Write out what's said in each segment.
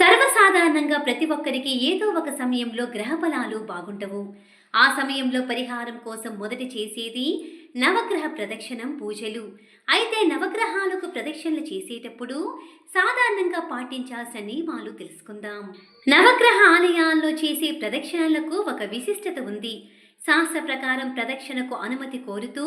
సర్వసాధారణంగా ప్రతి ఒక్కరికి ఏదో ఒక సమయంలో గ్రహ ఫలాలు బాగుండవు. ఆ సమయంలో పరిహారం కోసం మొదటి చేసేది నవగ్రహ ప్రదక్షిణం పూజలు. అయితే నవగ్రహాలకు ప్రదక్షిణలు చేసేటప్పుడు సాధారణంగా పాటించాల్సిన నియమాలు తెలుసుకుందాం. నవగ్రహ ఆలయాల్లో చేసే ప్రదక్షిణలకు ఒక విశిష్టత ఉంది. శాస్త్ర ప్రకారం ప్రదక్షిణకు అనుమతి కోరుతూ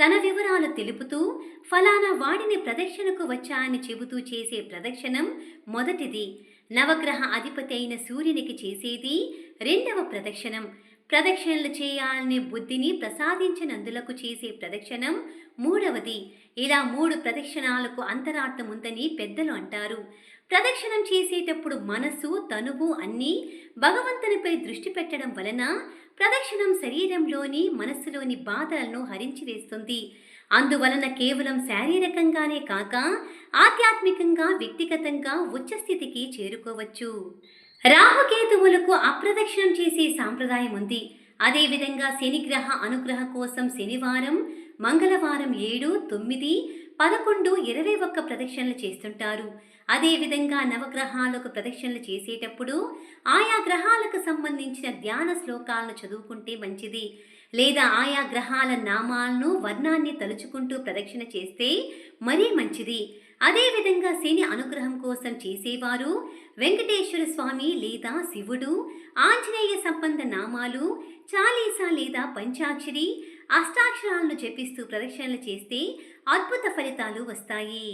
తన వివరాలు తెలుపుతూ ఫలానా వాడిని ప్రదక్షిణకు వచ్చాయని చెబుతూ చేసే ప్రదక్షిణం మొదటిది. నవగ్రహ అధిపతి అయిన సూర్యునికి చేసేది రెండవ ప్రదక్షిణం. ప్రదక్షిణలు చేయాలనే బుద్ధిని ప్రసాదించినందులకు చేసే ప్రదక్షిణం మూడవది. ఇలా మూడు ప్రదక్షిణాలకు అంతరార్థం ఉందని పెద్దలు అంటారు. ప్రదక్షిణం చేసేటప్పుడు మనసు తనువు అన్నీ భగవంతునిపై దృష్టి పెట్టడం వలన ప్రదక్షిణం శరీరంలోని మనస్సులోని బాధలను హరించివేస్తుంది అందువలన కేవలం శారీరకంగానే కాక ఆధ్యాత్మికంగా వ్యక్తిగతంగా ఉచ్చస్థితికి చేరుకోవచ్చు. రాహుకేతువులకు అప్రదక్షిణం చేసే సాంప్రదాయం ఉంది. అదేవిధంగా శనిగ్రహ అనుగ్రహ కోసం శనివారం మంగళవారం ఏడు తొమ్మిది పదకొండు ఇరవై ఒక్క ప్రదక్షిణలు చేస్తుంటారు. అదేవిధంగా నవగ్రహాలకు ప్రదక్షిణలు చేసేటప్పుడు ఆయా గ్రహాలకు సంబంధించిన ధ్యాన శ్లోకాలను చదువుకుంటే మంచిది. లేదా ఆయా గ్రహాల నామాలను వర్ణాన్ని తలుచుకుంటూ ప్రదక్షిణ చేస్తే మరీ మంచిది. అదేవిధంగా శని అనుగ్రహం కోసం చేసేవారు వెంకటేశ్వర స్వామి లేదా శివుడు ఆంజనేయ సంబంధ నామాలు చాలీసా లేదా పంచాక్షరి అష్టాక్షరాలను జపిస్తూ ప్రదక్షిణలు చేస్తే అద్భుత ఫలితాలు వస్తాయి.